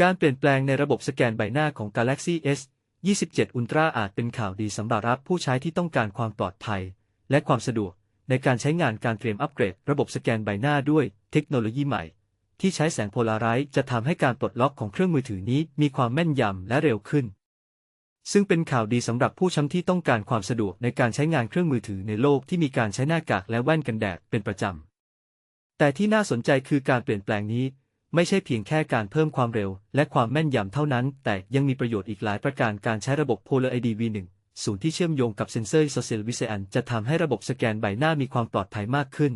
การเปลี่ยนแปลงในระบบสแกนใบหน้าของ Galaxy S 27 Ultra อาจเป็นข่าวดีสำหรับผู้ใช้ที่ต้องการความปลอดภัย และความสะดวก ในการใช้งานการเตรียมอัปเกรด ระบบสแกนใบหน้าด้วยเทคโนโลยีใหม่ ที่ใช้แสงโพลาไรต์จะทำให้การปลดล็อกของเครื่องมือถือนี้มีความแม่นยำและเร็วขึ้น ซึ่งเป็นข่าวดีสำหรับผู้ใช้ที่ต้องการความสะดวกในการใช้งานเครื่องมือถือในโลกที่มีการใช้หน้ากากและแว่นกันแดดเป็นประจำแต่ที่น่าสนใจคือการเปลี่ยนแปลงนี้ ไม่ใช่เพียงแค่การเพิ่มความเร็ว และความแม่นยำเท่านั้น แต่ยังมีประโยชน์อีกหลายประการการใช้ระบบ Polar ID V1 ศูนย์ที่เชื่อมโยงกับเซ็นเซอร์ Social Vision จะทำให้ระบบสแกนใบหน้ามีความปลอดภัยมากขึ้น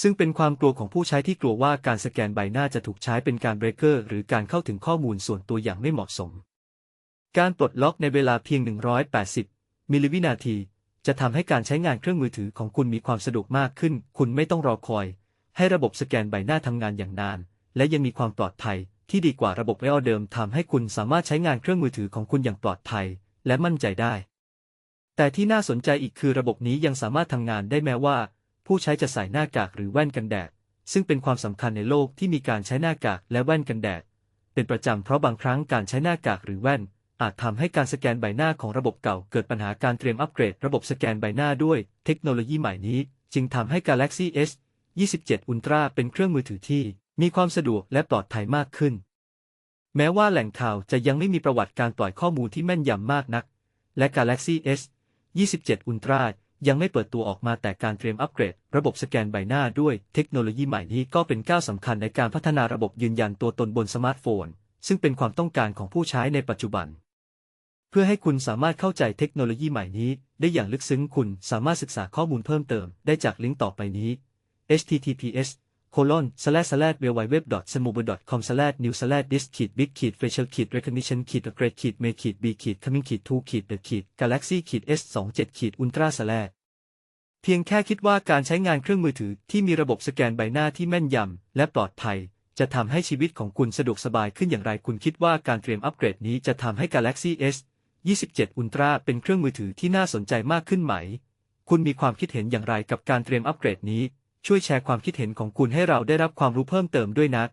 ซึ่งเป็นความกลัวของผู้ใช้ที่กลัวว่าการสแกนใบหน้าจะถูกใช้เป็นการเบรกเกอร์หรือการเข้าถึงข้อมูลส่วนตัวอย่างไม่เหมาะสม การปลดล็อกในเวลาเพียง 180 มิลลิวินาที จะทำให้การใช้งานเครื่องมือถือของคุณมีความสะดวกมากขึ้น คุณไม่ต้องรอคอย ให้ระบบสแกนใบหน้าทำงานอย่างนาน และยังมีความปลอดภัยที่ดีกว่าระบบไออเดิมทำให้คุณสามารถใช้งานเครื่องมือถือของคุณอย่างปลอดภัย และมั่นใจได้ แต่ที่น่าสนใจอีกคือระบบนี้ยังสามารถทำงานได้แม้ว่า ผู้ใช้จะใส่หน้ากากหรือแว่นกันแดด ซึ่งเป็นความสำคัญในโลกที่มีการใช้หน้ากากและแว่นกันแดด เป็นประจำเพราะบางครั้งการใช้หน้ากากหรือแว่น อาจทำให้การสแกนใบหน้าของระบบเก่า เกิดปัญหาการเตรียมอัปเกรด ระบบสแกนใบหน้าด้วย เทคโนโลยีใหม่นี้ จึงทำให้ Galaxy S 27 Ultra เป็นเครื่องมือถือที่ มีความสะดวกและปลอดภัยมากขึ้น แม้ว่าแหล่งข่าวจะยังไม่มีประวัติการปล่อยข้อมูลที่แม่นยำมากนัก และ Galaxy S 27 Ultra ยังไม่เปิดตัวออกมาแต่การเตรียมอัปเกรด ระบบสแกนใบหน้าด้วยเทคโนโลยีใหม่นี้ก็เป็นก้าวสำคัญในการพัฒนาระบบยืนยันตัวตนบนสมาร์ทโฟน ซึ่งเป็นความต้องการของผู้ใช้ในปัจจุบัน เพื่อให้คุณสามารถเข้าใจเทคโนโลยีใหม่นี้ ได้อย่างลึกซึ้งคุณสามารถศึกษาข้อมูลเพิ่มเติมได้จากลิงก์ต่อไปนี้ https colon slash slash w w w s m o b i l e com slash new slash dis ขีด big ขีด facial ขีด recognition ขีด upgrade ขีด make ขีด b ขีด coming ขีด to ขีด the ขีด galaxy ขีด s 2 7ขีด ultra slash เพียงแค่คิดว่าการใช้งานเครื่องมือถือที่มีระบบสแกนใบหน้าที่แม่นยำและปลอดภัย จะทำให้ชีวิตของคุณสะดวกสบายขึ้นอย่างไรคุณคิดว่าการเตรียมอัปเกรดนี้จะทำให้ Galaxy S 27 Ultra เป็นเครื่องมือถือที่น่าสนใจมากขึ้นไหม คุณมีความคิดเห็นอย่างไรกับการเตรียมอัปเกรดนี้ ช่วยแชร์ความคิดเห็นของคุณให้เราได้รับความรู้เพิ่มเติมด้วยนะ